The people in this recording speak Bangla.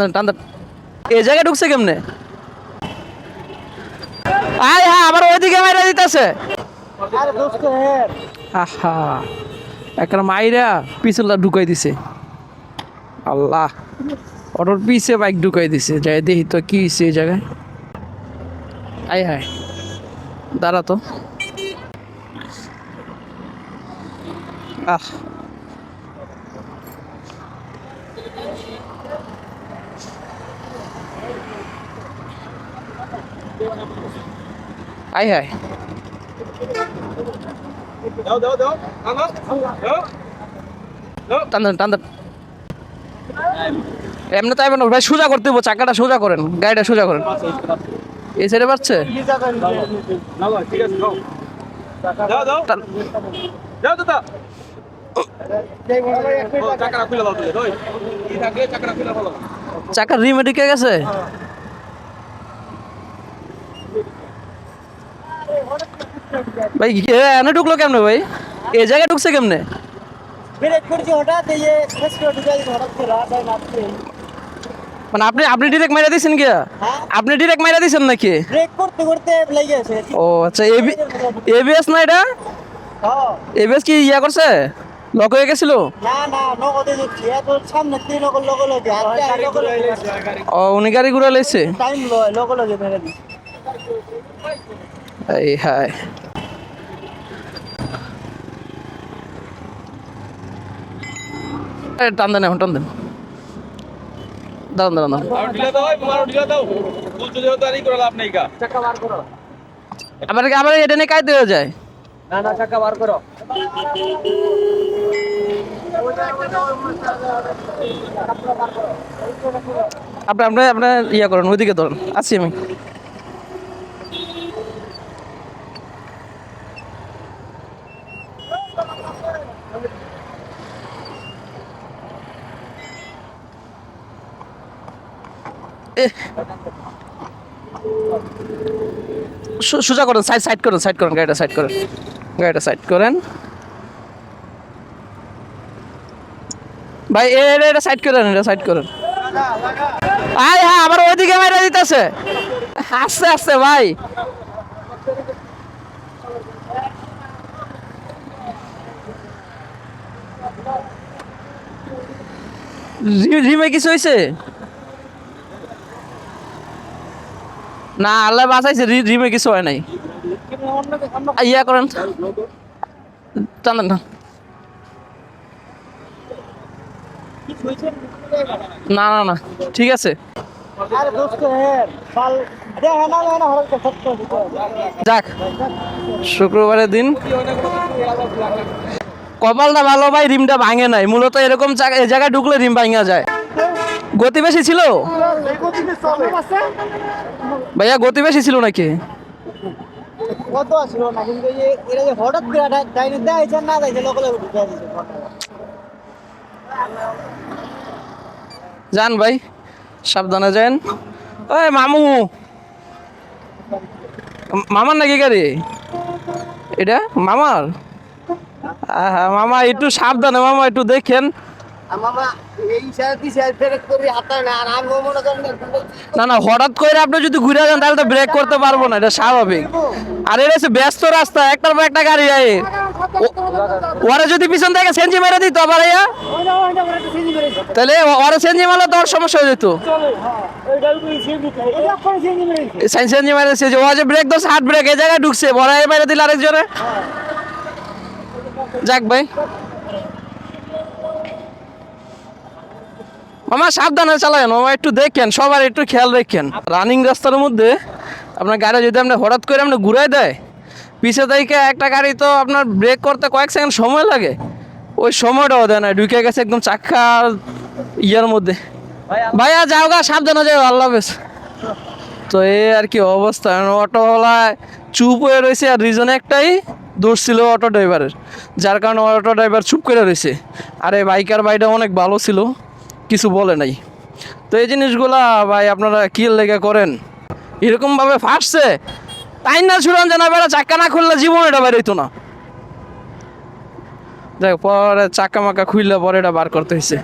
দেন জায়গায় ঢুকছে কেমনে? আয় হ্যাঁ আবার ওইদিকে মাইরা দিতেছে। আহা একটা মাইরা পিছনটা ঢুকাই দিছে। আল্লাহ, অটোর পিছে বাইক ঢুকাই দিছে। যাই দেখি কি হয়েছে এই জায়গায়। আয় হায় দাঁড়া তো। আহ। টান দেন টান দেন। এমনি তো ভাই সোজা করতে হব চাকাটা সোজা করেন গাড়িটা সোজা করেন। এই সাইডে পাচ্ছে টান- চাকার রিম ঢুকে গেছে? ভাই এনে ঢুকলো কেমনে ভাই? এই জায়গায় ঢুকছে কেমনে? মানে আপনি আপনি ডিরেক্ট মাইরা দিয়েছেন কি? হ্যাঁ। আপনি ডিরেক্ট মাইরা দিয়েছেন নাকি? ব্রেক করতে করতে লেগে গেছে। ও আচ্ছা এবি এবিএস না এটা? হ্যাঁ। এবিএস কি ইয়া করছে? লক হয়ে গেছিল? ও উনি গাড়ি ঘুরে লাইছে? এই হায় টান দেন এখন টান দেন দাঁড়ান দাঁড়ান দাঁড়ান। আবার আবার এটা নিয়ে কাইতে হয়ে যায়? না না চাকা বার করো। আপনি আপনি আপনার ইয়া করেন ওইদিকে ধরেন। আছি আমি। সোজা করেন সাইড সাইড করেন সাইড করেন, গাড়িটা সাইড করেন, গাড়িটা সাইড করেন। ভাই এটা- সাইড করেন, এটা সাইড করেন। আয় হ্যাঁ আবার ওইদিকে মেরে দিতেছে। আস্তে আস্তে, ভাই। রিমে কিছু হয়েছে না, আল্লাহ বাঁচাইছে রিমে কিছু হয় নাই। ইয়া করেন। না না না, ঠিক আছে। যাক, শুক্রবারের দিন। কপালটা ভালো ভাই, রিমটা ভাঙে নাই। মূলত এরকম জায়গা- জায়গায় ঢুকলে রিম ভাঙা যায়। গতি বেশি ছিল? ভাইয়া গতি বেশি ছিল নাকি? কত আসলো না? কিন্তু এই যে- হঠাৎ করে ডাইনে দেয়ছে না দেয়ছে লগে লগে ঢুকে যান ভাই সাবধানে যান। ওই মামু। মামার নাকি গাড়ি? এটা মামার? আহা, মামা একটু সাবধানে মামা একটু দেখেন। না না হঠাৎ করে আপনি যদি ঘুরে যান তাহলে তো ব্রেক করতে পারব না এটা স্বাভাবিক। আর এটা হচ্ছে ব্যস্ত রাস্তা একটার পর একটা গাড়ি যায়। ও- ওরা যদি পিছন থেকে সেঞ্জি মেরে দিত আবার ইয়া তাহলে ওরা সেঞ্জি মারলে তো ওর সমস্যা হয়ে যেত। সেন- সেঞ্জি মেরেছে যে ও যে ব্রেক ধরছে হাত ব্রেক এই জায়গায় ঢুকছে বড় মেরে দিল আরেকজনে। যাক ভাই। মামা, সাবধানে চালায়েন, মামা, একটু দেখেন, সবার একটু খেয়াল রাখেন। রানিং রাস্তার মধ্যে আপনার গাড়ি যদি আপনি হঠাৎ করে আপনি ঘুরাই দেয়, পিছে থেকে একটা গাড়ি তো আপনার ব্রেক করতে কয়েক সেকেন্ড সময় লাগে। ওই সময়টাও দেয় না, ঢুকে গেছে একদম চাক্কা ইয়ের মধ্যে। ভাইয়া যাও গা, সাবধানে যাও, আল্লাহ হাফেজ। তো এই আর কি অবস্থা অটোওয়ালায় চুপ হয়ে রয়েছে, আর রিজন একটাই, দোষ ছিল অটো ড্রাইভারের যার কারণে অটো ড্রাইভার চুপ করে রয়েছে। আর এই বাইকার বাইটা অনেক ভালো ছিল। কিছু বলে নাই। তো এই জিনিসগুলা ভাই আপনারা কি লেগে করেন? এরকমভাবে ফাঁসছে? তাই না ছুড়ান জানা বেড়া চাক্কা না খুললে জীবন এটা বেরোইতো না। দেখ, পরে চাক্কা মাক্কা খুললে পরে এটা বার করতে হয়েছে